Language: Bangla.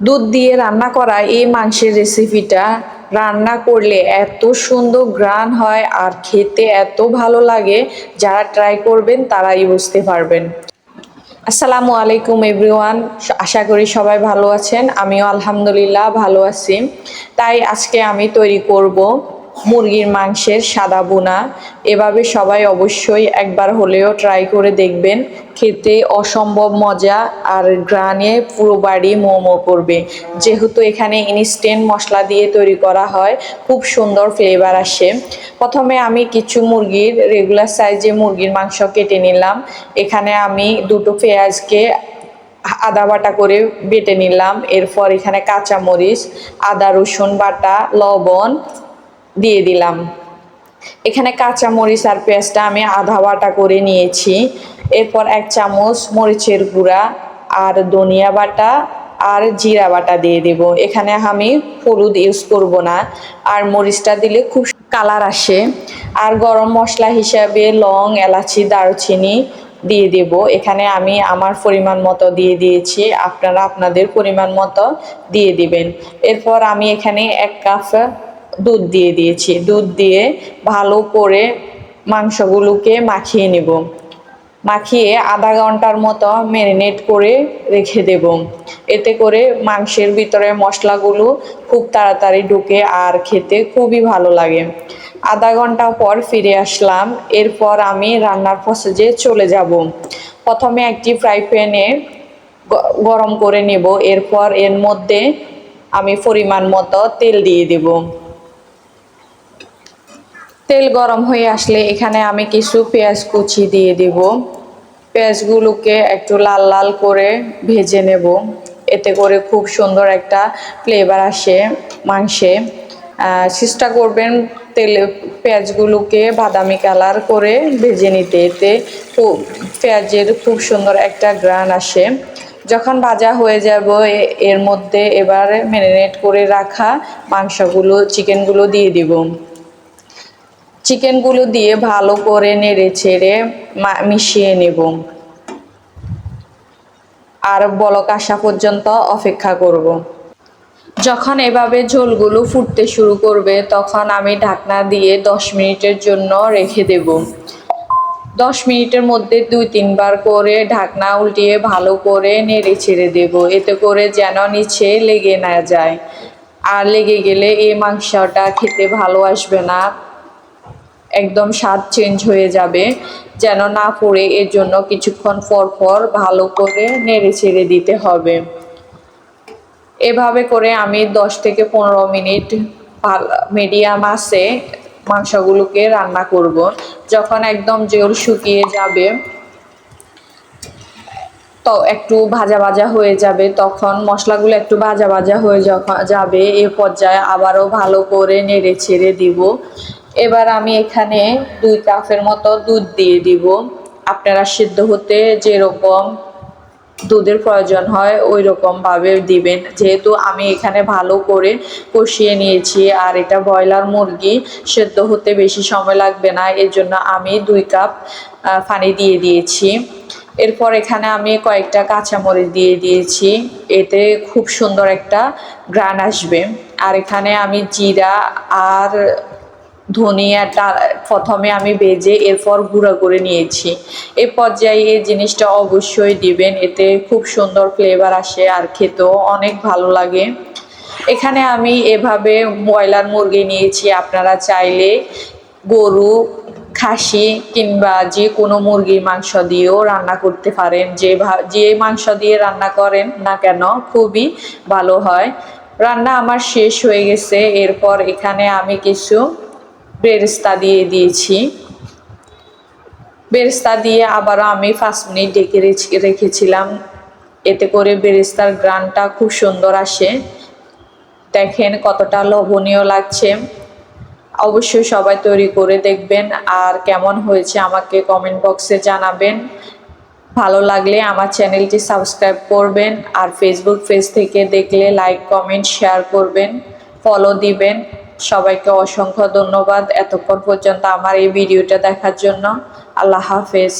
দুধ দিয়ে রান্না করা এই মাংসের রেসিপিটা রান্না করলে এত সুন্দর গ্রান হয় আর খেতে এত ভালো লাগে। যারা ট্রাই করবেন তারাই বুঝতে পারবেন। আসসালামু আলাইকুম এভরিওয়ান আশা করি সবাই ভালো আছেন। আমিও আলহামদুলিল্লাহ ভালো আছি। তাই আজকে আমি তৈরি করব মুরগির মাংসের সাদা বোনা এভাবে সবাই অবশ্যই একবার হলেও ট্রাই করে দেখবেন। খেতে অসম্ভব মজা আর গ্রানে পুরো বাড়ি মোমো করবে যেহেতু এখানে ইনস্ট্যান্ট মশলা দিয়ে তৈরি করা হয়, খুব সুন্দর ফ্লেভার আসে। প্রথমে আমি কিছু মুরগির রেগুলার সাইজে মুরগির মাংস কেটে নিলাম। এখানে আমি দুটো পেঁয়াজকে আদা বাটা করে বেটে নিলাম। এরপর এখানে কাঁচামরিচ, আদা রসুন বাটা, লবণ দিয়ে দিলাম। এখানে কাঁচা মরিচ আর পেঁয়াজটা আমি আধা বাটা করে নিয়েছি। এরপর এক চামচ মরিচের গুঁড়া আর ধনিয়া বাটা আর জিরা বাটা দিয়ে দেব। এখানে আমি হলুদ ইউজ করব না। আর মরিচটা দিলে খুব কালার আসে। আর গরম মশলা হিসাবে লং, এলাচি, দারুচিনি দিয়ে দেব। এখানে আমি আমার পরিমাণ মতো দিয়ে দিয়েছি। আপনারা আপনাদের পরিমাণ মতো দিয়ে দিবেন। এরপর আমি এখানে এক কাপ দুধ দিয়ে দিয়েছি। দুধ দিয়ে ভালো করে মাংসগুলোকে মাখিয়ে নেব। মাখিয়ে আধা ঘণ্টার মতো ম্যারিনেট করে রেখে দেব। এতে করে মাংসের ভিতরে মশলাগুলো খুব তাড়াতাড়ি ঢুকে আর খেতে খুবই ভালো লাগে। আধা ঘণ্টা পর ফিরে আসলাম। এরপর আমি রান্নার প্রসেসে চলে যাব। প্রথমে একটি ফ্রাই প্যানে গরম করে নেব। এরপর এর মধ্যে আমি পরিমাণ মতো তেল দিয়ে দেব। তেল গরম হয়ে আসলে এখানে আমি কিছু পেঁয়াজ কুচি দিয়ে দেব। পেঁয়াজগুলোকে একটু লাল লাল করে ভেজে নেব। এতে করে খুব সুন্দর একটা ফ্লেভার আসে মাংসে। চেষ্টা করবেন তেলে, পেঁয়াজগুলোকে বাদামি কালার করে ভেজে নিতে। এতে পেঁয়াজের খুব সুন্দর একটা গ্রান আসে। যখন ভাজা হয়ে যাব এর মধ্যে এবার ম্যারিনেট করে রাখা মাংসগুলো চিকেনগুলো দিয়ে দিব। চিকেনগুলো দিয়ে ভালো করে নেড়ে ছেড়ে মিশিয়ে নেব। আর বলক আসা পর্যন্ত অপেক্ষা করব। যখন এভাবে ঝোলগুলো ফুটতে শুরু করবে, তখন আমি ঢাকনা দিয়ে দশ মিনিটের জন্য রেখে দেব। দশ মিনিটের মধ্যে দুই তিনবার করে ঢাকনা উল্টিয়ে ভালো করে নেড়ে ছেড়ে দেব। এতে করে যেন নিচে লেগে না যায়। আর লেগে গেলে এই মাংসটা খেতে ভালো আসবে না। একদম স্বাদ চেঞ্জ হয়ে যাবে, যেন না পড়ে, এর জন্য কিছুক্ষণ পর পর ভালো করে নেড়ে ছেড়ে দিতে হবে। এভাবে করে আমি দশ থেকে পনেরো মিনিট মিডিয়াম আছে মাংসগুলোকে রান্না করব। যখন একদম জল শুকিয়ে যাবে, তো একটু ভাজা ভাজা হয়ে যাবে, তখন মশলাগুলো একটু ভাজা ভাজা হয়ে যাবে, এ পর্যায়ে আবারও ভালো করে নেড়ে ছেড়ে দিব। এবার আমি এখানে দুই কাপের মতো দুধ দিয়ে দিব। আপনারা সিদ্ধ হতে যেরকম দুধের প্রয়োজন হয় ওই রকমভাবে দিবেন। যেহেতু আমি এখানে ভালো করে কষিয়ে নিয়েছি, আর এটা ব্রয়লার মুরগি, সেদ্ধ হতে বেশি সময় লাগবে না। এর জন্য আমি দুই কাপ পানি দিয়ে দিয়েছি। এরপর এখানে আমি কয়েকটা কাঁচামরিচ দিয়ে দিয়েছি। এতে খুব সুন্দর একটা গ্রান আসবে। আর এখানে আমি জিরা আর ধনিয়াটা প্রথমে আমি বেজে এরপর গুঁড়া করে নিয়েছি। এ পর্যায়ে এই জিনিসটা অবশ্যই দিবেন, এতে খুব সুন্দর ফ্লেভার আসে আর খেতেও অনেক ভালো লাগে। এখানে আমি এভাবে ব্রয়লার মুরগি নিয়েছি, আপনারা চাইলে গরু, খাসি কিংবা যে কোনো মুরগির মাংস দিয়েও রান্না করতে পারেন। যে যে মাংস দিয়ে রান্না করেন না কেন, খুবই ভালো হয়। রান্না আমার শেষ হয়ে গেছে, এরপর এখানে আমি কিছু বেরেস্তা দিয়ে দিয়েছি। বেরেস্তা দিয়ে আবারও আমি পাঁচ মিনিট ডেকে রেখেছিলাম। এতে করে বেরেস্তার গ্রানটা খুব সুন্দর আসে। দেখেন কতটা লোভনীয় লাগছে। অবশ্যই সবাই তৈরি করে দেখবেন আর কেমন হয়েছে আমাকে কমেন্ট বক্সে জানাবেন। ভালো লাগলে আমার চ্যানেলটি সাবস্ক্রাইব করবেন আর ফেসবুক পেজ থেকে দেখলে লাইক কমেন্ট শেয়ার করবেন। ফলো দিবেন। সবাইকে অসংখ্য ধন্যবাদ এতক্ষণ পর্যন্ত আমার এই ভিডিওটা দেখার জন্য। আল্লাহ হাফেজ।